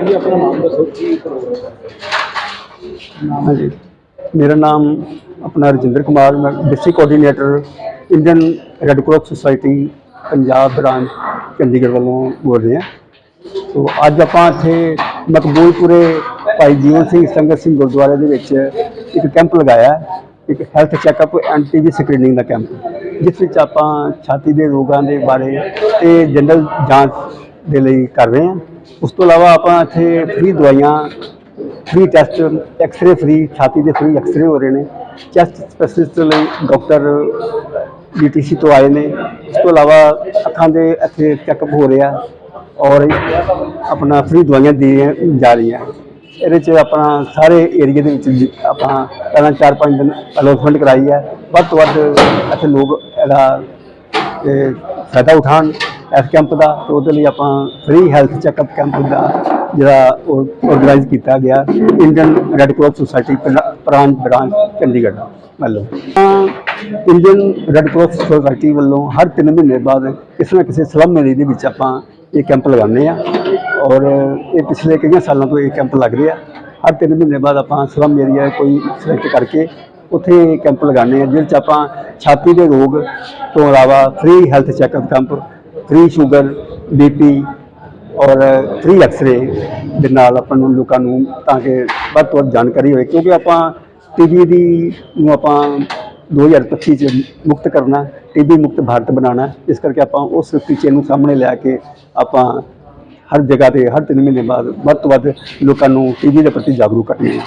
ਹਾਂਜੀ, ਆਪਣਾ ਨਾਮ ਦੱਸੋ। ਕੀ ਪ੍ਰੋਗਰਾਮ ਹਾਂਜੀ। ਮੇਰਾ ਨਾਮ ਆਪਣਾ ਰਜਿੰਦਰ ਕੁਮਾਰ, ਮੈਂ district coordinator Indian Red Cross Society Punjab branch, Chandigarh ਵੱਲੋਂ ਬੋਲ ਰਹੇ। ਹਾਂ ਸੋ ਅੱਜ ਆਪਾਂ ਇੱਥੇ ਮਕਬੂਲਪੁਰੇ ਭਾਈ ਜੀਵਨ ਸਿੰਘ, ਸੰਗਤ ਸਿੰਘ ਗੁਰਦੁਆਰੇ ਦੇ ਵਿੱਚ ਇੱਕ ਕੈਂਪ ਲਗਾਇਆ ਇੱਕ health checkup and TB screening the camp, ਜਿਸ ਵਿੱਚ ਆਪਾਂ ਛਾਤੀ ਦੇ ਰੋਗਾਂ ਦੇ ਬਾਰੇ ਤੇ ਜਨਰਲ ਜਾਂਚ ਦੇ ਲਈ ਕਰ ਰਹੇ ਹਾਂ। ਉਸ ਤੋਂ ਇਲਾਵਾ ਆਪਾਂ ਇੱਥੇ ਫ੍ਰੀ ਦਵਾਈਆਂ ਫ੍ਰੀ ਟੈਸਟ ਐਕਸ-ਰੇ ਫ੍ਰੀ ਛਾਤੀ ਦੇ ਫ੍ਰੀ ਐਕਸ-ਰੇ ਹੋ ਰਹੇ ਨੇ। ਚੈਸਟ ਸਪੈਸ਼ਲਿਸਟ ਲਈ ਡਾਕਟਰ ਡੀਟੀਸੀ ਤੋਂ ਆਏ ਨੇ। ਇਸ ਤੋਂ ਇਲਾਵਾ ਅੱਖਾਂ ਦੇ ਇੱਥੇ ਚੈੱਕਅਪ ਹੋ ਰਿਹਾ ਔਰ ਆਪਣਾ ਫ੍ਰੀ ਦਵਾਈਆਂ ਦੇ ਜਾ ਰਹੀਆਂ। ਇਹਦੇ 'ਚ ਆਪਣਾ ਸਾਰੇ ਏਰੀਆ ਦੇ ਵਿੱਚ ਜੀ ਆਪਾਂ ਪਹਿਲਾਂ 4-5 ਦਿਨ ਅਲੋਟਮੈਂਟ ਕਰਾਈ ਹੈ। ਵੱਧ ਤੋਂ ਵੱਧ ਇੱਥੇ ਲੋਕ ਇਹਦਾ ਫਾਇਦਾ ਉਠਾਉਣ ਇਸ ਕੈਂਪ ਦਾ ਤੇ ਉਹਦੇ ਲਈ ਆਪਾਂ ਫ੍ਰੀ ਹੈਲਥ ਚੈੱਕਅਪ ਕੈਂਪ ਦਾ ਜਿਹੜਾ ਉਹ ਆਰਗੇਨਾਈਜ਼ ਕੀਤਾ ਗਿਆ ਇੰਡੀਅਨ ਰੈੱਡ ਕਰਾਸ ਸੁਸਾਇਟੀ ਪ੍ਰਾਂਤ ਬ੍ਰਾਂਚ ਚੰਡੀਗੜ੍ਹ ਵੱਲੋਂ। ਤਾਂ ਇੰਡੀਅਨ ਰੈੱਡ ਕਰਾਸ ਸੁਸਾਇਟੀ ਵੱਲੋਂ ਹਰ ਤਿੰਨ ਮਹੀਨੇ ਬਾਅਦ ਕਿਸੇ ਨਾ ਕਿਸੇ ਸਲਮ ਏਰੀਏ ਦੇ ਵਿੱਚ ਆਪਾਂ ਇਹ ਕੈਂਪ ਲਗਾਉਂਦੇ ਆ ਔਰ ਇਹ ਪਿਛਲੇ ਕਈਆਂ ਸਾਲਾਂ ਤੋਂ ਇਹ ਕੈਂਪ ਲੱਗ ਰਿਹਾ। ਹਰ ਤਿੰਨ ਮਹੀਨੇ ਬਾਅਦ ਆਪਾਂ ਸਲਮ ਏਰੀਆ ਕੋਈ ਸਿਲੈਕਟ ਕਰਕੇ ਉੱਥੇ ਕੈਂਪ ਲਗਾਉਂਦੇ ਆ ਜਿਹਦੇ 'ਚ ਆਪਾਂ ਛਾਤੀ ਦੇ ਰੋਗ ਤੋਂ ਇਲਾਵਾ free health checkup camp free sugar BP ਔਰ ਫ੍ਰੀ ਐਕਸਰੇ ਦੇ ਨਾਲ ਆਪਾਂ ਨੂੰ ਲੋਕਾਂ ਨੂੰ ਤਾਂ ਕਿ ਵੱਧ ਤੋਂ ਵੱਧ ਜਾਣਕਾਰੀ ਹੋਵੇ, ਕਿਉਂਕਿ ਆਪਾਂ ਟੀਬੀ ਦੀ ਨੂੰ ਆਪਾਂ 2025 ਚ ਮੁਕਤ ਕਰਨਾ ਟੀਬੀ ਮੁਕਤ ਭਾਰਤ ਬਣਾਉਣਾ, ਇਸ ਕਰਕੇ ਆਪਾਂ ਉਸ ਟੀਚੇ ਨੂੰ ਸਾਹਮਣੇ ਲਿਆ ਕੇ ਆਪਾਂ ਹਰ ਜਗ੍ਹਾ ਤੇ ਹਰ ਤਿੰਨ ਮਹੀਨੇ ਬਾਅਦ ਵੱਧ ਤੋਂ ਵੱਧ ਲੋਕਾਂ ਨੂੰ ਟੀਬੀ ਦੇ ਪ੍ਰਤੀ ਜਾਗਰੂਕ ਕਰਨਾ ਹੈ।